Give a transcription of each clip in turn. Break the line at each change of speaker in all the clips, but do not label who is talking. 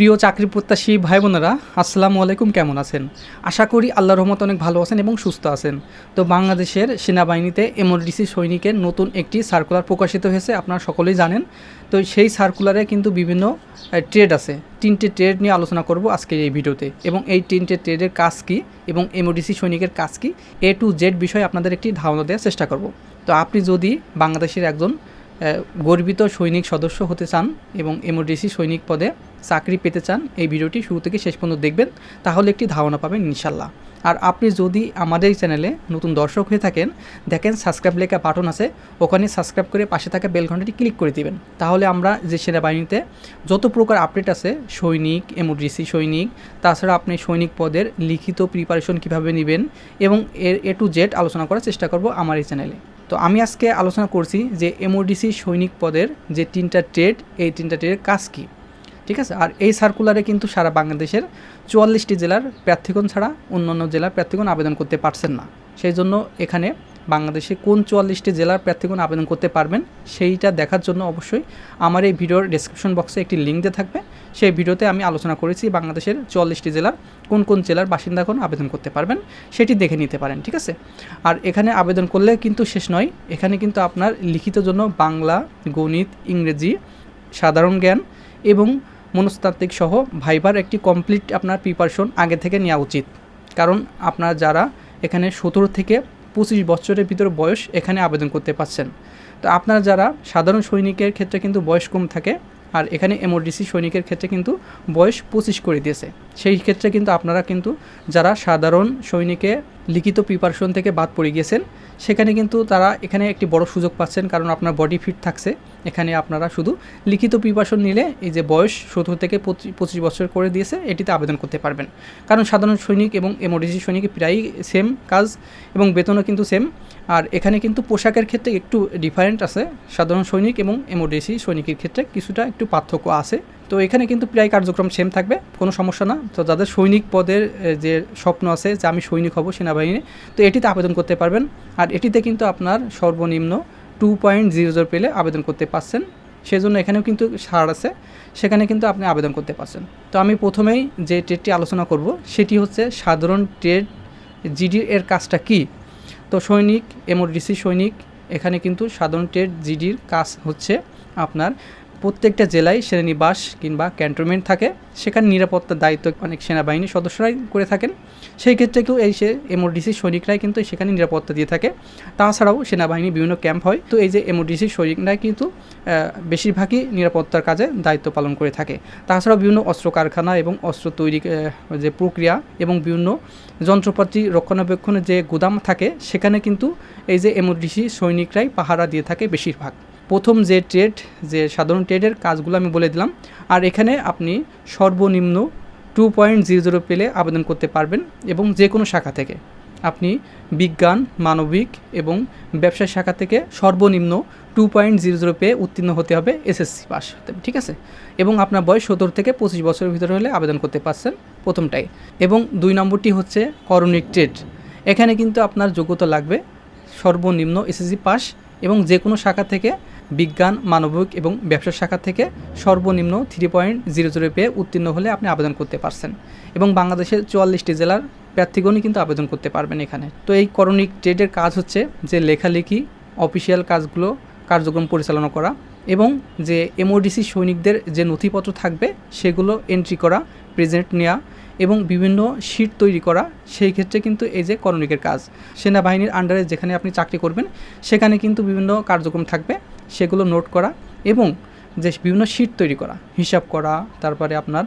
প্রিয় চাকরি প্রত্যাশী ভাই বোনেরা আসসালামু আলাইকুম, কেমন আছেন? আশা করি আল্লাহ রহমত অনেক ভালো আছেন এবং সুস্থ আছেন। তো বাংলাদেশের সেনাবাহিনীতে এমআরডিসি সৈনিকের নতুন একটি সার্কুলার প্রকাশিত হয়েছে, আপনারা সকলেই জানেন। তো সেই সার্কুলারে কিন্তু বিভিন্ন ট্রেড আছে। তিনটে ট্রেড নিয়ে আলোচনা করব আজকের এই ভিডিওতে। এবং এই তিনটে ট্রেডের কাজ কী এবং এমওডিসি সৈনিকের কাজ কী, এ টু জেড বিষয়ে আপনাদের একটি ধারণা দেওয়ার চেষ্টা করব। তো আপনি যদি বাংলাদেশের একজন গর্বিত সৈনিক সদস্য হতে চান এবং এমওডিসি সৈনিক পদে চাকরি পেতে চান, এই ভিডিওটি শুরু থেকে শেষ পর্যন্ত দেখবেন, তাহলে একটি ধারণা পাবেন ইনশাল্লাহ আর আপনি যদি আমাদের চ্যানেলে নতুন দর্শক হয়ে থাকেন, দেখেন সাবস্ক্রাইব লেখা বাটন আছে, ওখানে সাবস্ক্রাইব করে পাশে থাকা বেল ঘন্টাটি ক্লিক করে দিবেন। তাহলে আমরা যে সেনাবাহিনীতে যত প্রকার আপডেট আছে, সৈনিক, এমওডিসি সৈনিক, তাছাড়া আপনি সৈনিক পদের লিখিত প্রিপারেশন কীভাবে নেবেন এবং এর এ টু জেড আলোচনা করার চেষ্টা করব আমার এই চ্যানেলে। তো আমি আজকে আলোচনা করছি যে এমওডিসি সৈনিক পদের যে তিনটা ট্রেড এই তিনটা ট্রেডের কাজ কী। ঠিক আছে? আর এই সার্কুলারে কিন্তু সারা বাংলাদেশের চুয়াল্লিশটি জেলার প্রার্থীগণ ছাড়া অন্যান্য জেলার প্রার্থীগণ আবেদন করতে পারছেন না। সেই জন্য এখানে বাংলাদেশে কোন চুয়াল্লিশটি জেলার প্রার্থীগণ আবেদন করতে পারবেন সেইটা দেখার জন্য অবশ্যই আমার এই ভিডিওর ডেসক্রিপশন বক্সে একটি লিঙ্ক দিয়ে থাকবে। সেই ভিডিওতে আমি আলোচনা করেছি বাংলাদেশের চুয়াল্লিশটি জেলার কোন কোন জেলার বাসিন্দাগণ আবেদন করতে পারবেন, সেটি দেখে নিতে পারেন, ঠিক আছে? আর এখানে আবেদন করলে কিন্তু শেষ নয়। এখানে কিন্তু আপনার লিখিত জন্য বাংলা, গণিত, ইংরেজি, সাধারণ জ্ঞান এবং মনস্তাত্ত্বিক সহ ভাইবার একটি কমপ্লিট আপনার প্রিপারেশন আগে থেকে নেওয়া উচিত। কারণ আপনার যারা এখানে সতেরো থেকে পঁচিশ বছরের ভিতরে বয়স এখানে আবেদন করতে পারছেন। তো আপনারা যারা সাধারণ সৈনিকের ক্ষেত্রে কিন্তু বয়স কম থাকে, আর এখানে এমওডিসি সৈনিকের ক্ষেত্রে কিন্তু বয়স পঁচিশ করে দিয়েছে। সেই ক্ষেত্রে কিন্তু আপনারা কিন্তু যারা সাধারণ সৈনিকে লিখিত প্রিপারেশন থেকে বাদ পড়ে গিয়েছেন। সেখানে কিন্তু তারা এখানে একটি বড় সুযোগ পাচ্ছেন, কারণ আপনার বডি ফিট থাকছে। এখানে আপনারা শুধু লিখিত প্রিপারেশন নিলে এই যে বয়স সতেরো থেকে পঁচিশ বছর করে দিয়েছে, এটিতে আবেদন করতে পারবেন। কারণ সাধারণ সৈনিক এবং এমওডিসি সৈনিক প্রায়ই সেম কাজ এবং বেতনও কিন্তু সেম আর এখানে কিন্তু পোশাকের ক্ষেত্রে একটু ডিফারেন্ট আছে। সাধারণ সৈনিক এবং এমওডিসি সৈনিকের ক্ষেত্রে কিছুটা একটু পার্থক্য আছে। তো এখানে কিন্তু প্রায় কার্যক্রম সেম থাকবে, কোনো সমস্যা না। তো যাদের সৈনিক পদের যে স্বপ্ন আছে যে আমি সৈনিক হব সেনাবাহিনী, তো এটিতে আবেদন করতে পারবেন। আর এটিতে কিন্তু আপনার সর্বনিম্ন টু পয়েন্ট জিরো জিরো পেলে আবেদন করতে পারছেন। সেজন্য এখানেও কিন্তু ছাড় আছে, সেখানে কিন্তু আপনি আবেদন করতে পারছেন। তো আমি প্রথমেই যে ট্রেডটি আলোচনা করব, সেটি হচ্ছে সাধারণ ট্রেড জিডি এর কাজটা কী? তো সৈনিক, এমওডিসি সৈনিক, এখানে কিন্তু সাধারণ ট্রেড জিডির কাজ হচ্ছে আপনার প্রত্যেকটা জেলায় সেনানিবাস কিংবা ক্যান্টনমেন্ট থাকে। সেখানে নিরাপত্তার দায়িত্ব অনেক সেনাবাহিনীর সদস্যরাই করে থাকেন। সেই ক্ষেত্রে কেউ এই সে এমওডিসি সৈনিকরাই কিন্তু সেখানে নিরাপত্তা দিয়ে থাকে। তাছাড়াও সেনাবাহিনী বিভিন্ন ক্যাম্প হয়। তো এই যে এমওডিসি সৈনিকরাই কিন্তু বেশিরভাগই নিরাপত্তার কাজে দায়িত্ব পালন করে থাকে। তাছাড়াও বিভিন্ন অস্ত্র কারখানা এবং অস্ত্র তৈরি যে প্রক্রিয়া এবং বিভিন্ন যন্ত্রপাতি রক্ষণাবেক্ষণের যে গুদাম থাকে, সেখানে কিন্তু এই যে এমওডিসি সৈনিকরাই পাহারা দিয়ে থাকে বেশিরভাগ। প্রথম যে ট্রেড যে সাধারণ ট্রেডের কাজগুলো আমি বলে দিলাম। আর এখানে আপনি সর্বনিম্ন টু পয়েন্ট জিরো জিরো পেলে আবেদন করতে পারবেন এবং যে কোনো শাখা থেকে। আপনি বিজ্ঞান, মানবিক এবং ব্যবসা শাখা থেকে সর্বনিম্ন টু পয়েন্ট জিরো জিরো পেয়ে উত্তীর্ণ হতে হবে এসএসসি পাস হতে ঠিক আছে? এবং আপনার বয়স সতেরো থেকে পঁচিশ বছরের ভিতরে হলে আবেদন করতে পারছেন প্রথমটাই। এবং দুই নম্বরটি হচ্ছে করণিক ট্রেড এখানে কিন্তু আপনার যোগ্যতা লাগবে সর্বনিম্ন এসএসসি পাস এবং যে কোনো শাখা থেকে বিজ্ঞান, মানবিক এবং ব্যবসা শাখা থেকে সর্বনিম্ন থ্রি পয়েন্ট জিরো জিরো পেয়ে উত্তীর্ণ হলে আপনি আবেদন করতে পারছেন এবং বাংলাদেশের চুয়াল্লিশটি জেলার প্রার্থীগণই কিন্তু আবেদন করতে পারবেন এখানে। তো এই করণিক ট্রেডের কাজ হচ্ছে যে লেখালেখি, অফিসিয়াল কাজগুলো কার্যক্রম পরিচালনা করা এবং যে এমওডিসি সৈনিকদের যে নথিপত্র থাকবে সেগুলো এন্ট্রি করা প্রেজেন্ট নেওয়া এবং বিভিন্ন শিট তৈরি করা, সেই ক্ষেত্রে কিন্তু এই যে করণিকের কাজ। সেনাবাহিনীর আন্ডারে যেখানে আপনি চাকরি করবেন, সেখানে কিন্তু বিভিন্ন কার্যক্রম থাকবে সেগুলো নোট করা এবং যে বিভিন্ন শিট তৈরি করা, হিসাব করা, তারপরে আপনার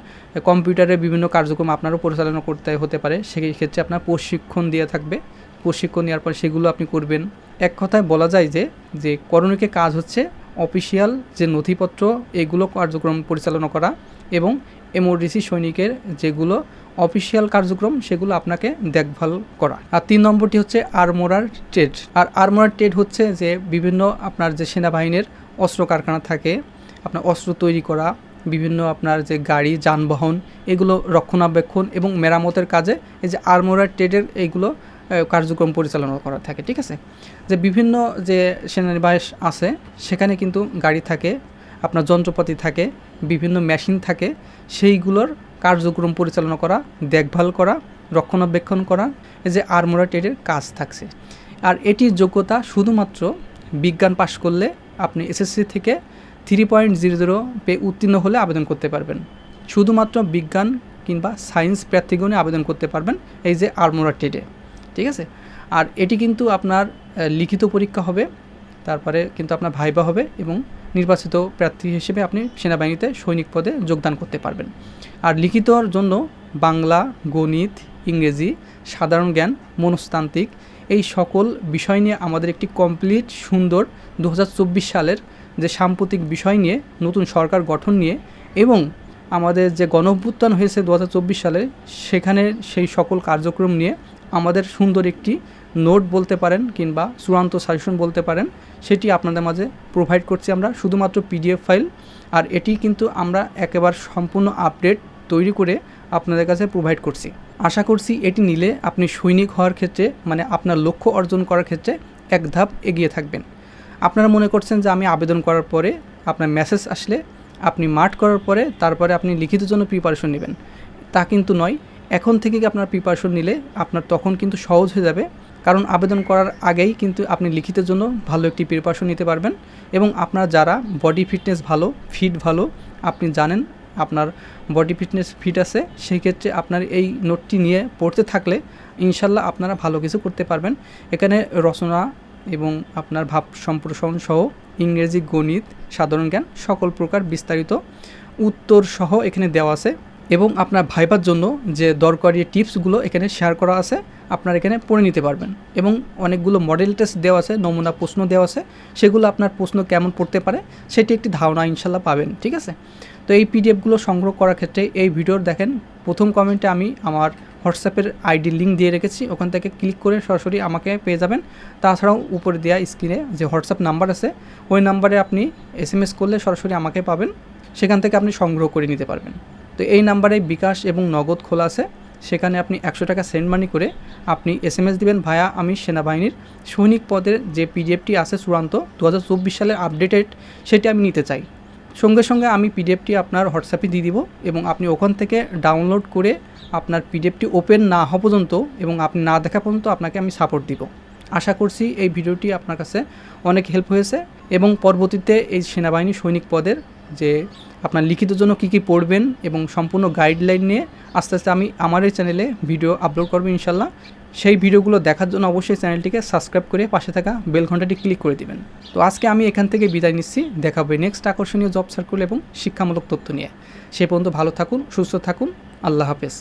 কম্পিউটারে বিভিন্ন কার্যক্রম আপনারও পরিচালনা করতে হতে পারে সেই ক্ষেত্রে আপনার প্রশিক্ষণ দিয়ে থাকবে। প্রশিক্ষণ নেওয়ার পর সেগুলো আপনি করবেন। এক কথায় বলা যায় যে যে করণীকে কাজ হচ্ছে অফিসিয়াল যে নথিপত্র, এগুলো কার্যক্রম পরিচালনা করা এবং এমওডিসি সৈনিকের যেগুলো অফিসিয়াল কার্যক্রম, সেগুলো আপনাকে দেখভাল করা। আর তিন নম্বরটি হচ্ছে আরমোরার ট্রেড। আর আরমোরার ট্রেড হচ্ছে যে বিভিন্ন আপনার যে সেনাবাহিনীর অস্ত্র কারখানা থাকে, আপনার অস্ত্র তৈরি করা, বিভিন্ন আপনার যে গাড়ি, যানবাহন, এগুলো রক্ষণাবেক্ষণ এবং মেরামতের কাজে এই যে আরমোরার ট্রেডের এইগুলো কার্যক্রম পরিচালনা করা থাকে, ঠিক আছে? যে বিভিন্ন যে সেনানিবাস আছে, সেখানে কিন্তু গাড়ি থাকে আপনার যন্ত্রপাতি থাকে, বিভিন্ন মেশিন থাকে, সেইগুলোর কার্যক্রম পরিচালনা করা, দেখভাল করা, রক্ষণাবেক্ষণ করা, এই যে আরমোরা ট্রেডের কাজ থাকছে। আর এটির যোগ্যতা শুধুমাত্র বিজ্ঞান পাশ করলে আপনি এসএসসি থেকে থ্রি পয়েন্ট জিরো জিরো পে উত্তীর্ণ হলে আবেদন করতে পারবেন। শুধুমাত্র বিজ্ঞান কিংবা সায়েন্স প্রার্থীগণে আবেদন করতে পারবেন এই যে আরমোরা ট্রেডে ঠিক আছে? আর এটি কিন্তু আপনার লিখিত পরীক্ষা হবে, তারপরে কিন্তু আপনার ভাইবা হবে এবং নির্বাচিত প্রার্থী হিসেবে আপনি সেনাবাহিনীতে সৈনিক পদে যোগদান করতে পারবেন। আর লিখিতর জন্য বাংলা, গণিত, ইংরেজি, সাধারণ জ্ঞান, মনস্তান্ত্রিক এই সকল বিষয় নিয়ে আমাদের একটি কমপ্লিট সুন্দর দু হাজার চব্বিশ সালের যে সাম্প্রতিক বিষয় নিয়ে নতুন সরকার গঠন নিয়ে এবং আমাদের যে গণঅভ্যুত্থান হয়েছে দু হাজার চব্বিশ সালে, সেখানে সেই সকল কার্যক্রম নিয়ে আমাদের সুন্দর একটি নোট বলতে পারেন কিংবা চূড়ান্ত সাজেশন বলতে পারেন, সেটি আপনাদের মাঝে প্রোভাইড করছি আমরা। শুধুমাত্র পিডিএফ ফাইল আর এটি কিন্তু আমরা একেবারে সম্পূর্ণ আপডেট তৈরি করে আপনাদের কাছে প্রোভাইড করছি। আশা করছি এটি নিলে আপনি সৈনিক হওয়ার ক্ষেত্রে মানে আপনার লক্ষ্য অর্জন করার ক্ষেত্রে এক ধাপ এগিয়ে থাকবেন। আপনারা মনে করছেন যে আমি আবেদন করার পরে আপনার মেসেজ আসলে, আপনি মাঠ করার পরে তারপরে আপনি লিখিত জন্য প্রিপারেশন নেবেন। তা কিন্তু নয়। এখন থেকে আপনার প্রিপারেশন নিলে আপনার তখন কিন্তু সহজ হয়ে যাবে। কারণ আবেদন করার আগেই কিন্তু আপনি লিখিতের জন্য ভালো একটি প্রিপারেশন নিতে পারবেন এবং আপনার যারা বডি ফিটনেস ভালো ফিট ভালো, আপনি জানেন আপনার বডি ফিটনেস ফিট আছে, সেই ক্ষেত্রে আপনার এই নোটটি নিয়ে পড়তে থাকলে ইনশাল্লাহ আপনারা ভালো কিছু করতে পারবেন। এখানে রচনা এবং আপনার ভাব সম্প্রসারণ সহ ইংরেজি গণিত, সাধারণ জ্ঞান সকল প্রকার বিস্তারিত উত্তর সহ এখানে দেওয়া আছে। এবং আপনার ভাইবার জন্য যে দরকারি টিপসগুলো এখানে শেয়ার করা আছে, আপনার এখানে পড়ে নিতে পারবেন। এবং অনেকগুলো মডেল টেস্ট দেওয়া আছে, নমুনা প্রশ্ন দেওয়া আছে, সেগুলো আপনার প্রশ্ন কেমন পড়তে পারে, সেটি একটি ধারণা ইনশাল্লাহ পাবেন, ঠিক আছে? তো এই পিডিএফগুলো সংগ্রহ করার ক্ষেত্রে এই ভিডিওর দেখেন, প্রথম কমেন্টে আমি আমার হোয়াটসঅ্যাপের আইডি লিঙ্ক দিয়ে রেখেছি, ওখান থেকে ক্লিক করে সরাসরি আমাকে পেয়ে যাবেন। তাছাড়াও উপরে দেওয়া স্ক্রিনে যে হোয়াটসঅ্যাপ নাম্বার আছে, ওই নাম্বারে আপনি এস করলে সরাসরি আমাকে পাবেন, সেখান থেকে আপনি সংগ্রহ করে নিতে পারবেন। তো এই নাম্বারে বিকাশ এবং নগদ খোলা আছে। সেখানে আপনি একশো টাকা সেন্ড মানি করে আপনি এস এম এস দেবেন ভায়া আমি সেনাবাহিনীর সৈনিক পদের যে পিডিএফটি আছে চূড়ান্ত দু হাজার চব্বিশ সালের আপডেটেড সেটি আমি নিতে চাই। সঙ্গে সঙ্গে আমি পিডিএফটি আপনার হোয়াটসঅ্যাপে দিয়ে দিব এবং আপনি ওখান থেকে ডাউনলোড করে আপনার পিডিএফটি ওপেন না হওয়া পর্যন্ত এবং আপনি না দেখা পর্যন্ত আপনাকে আমি সাপোর্ট দিব। আশা করছি এই ভিডিওটি আপনার কাছে অনেক হেল্প হয়েছে এবং পরবর্তীতে এই সেনাবাহিনী সৈনিক পদের যে আপনার লিখিত জন্য কী কী পড়বেন এবং সম্পূর্ণ গাইডলাইন নিয়ে আস্তে আস্তে আমি আমার এই চ্যানেলে ভিডিও আপলোড করব ইনশাল্লাহ। সেই ভিডিওগুলো দেখার জন্য অবশ্যই চ্যানেলটিকে সাবস্ক্রাইব করে পাশে থাকা বেল ঘন্টাটি ক্লিক করে দিবেন। তো আজকে আমি এখান থেকে বিদায় নিচ্ছি। দেখা হবে নেক্সট আকর্ষণীয় জব সার্কুল এবং শিক্ষামূলক তথ্য নিয়ে। সে পর্যন্ত ভালো থাকুন, সুস্থ থাকুন। আল্লাহ হাফেজ।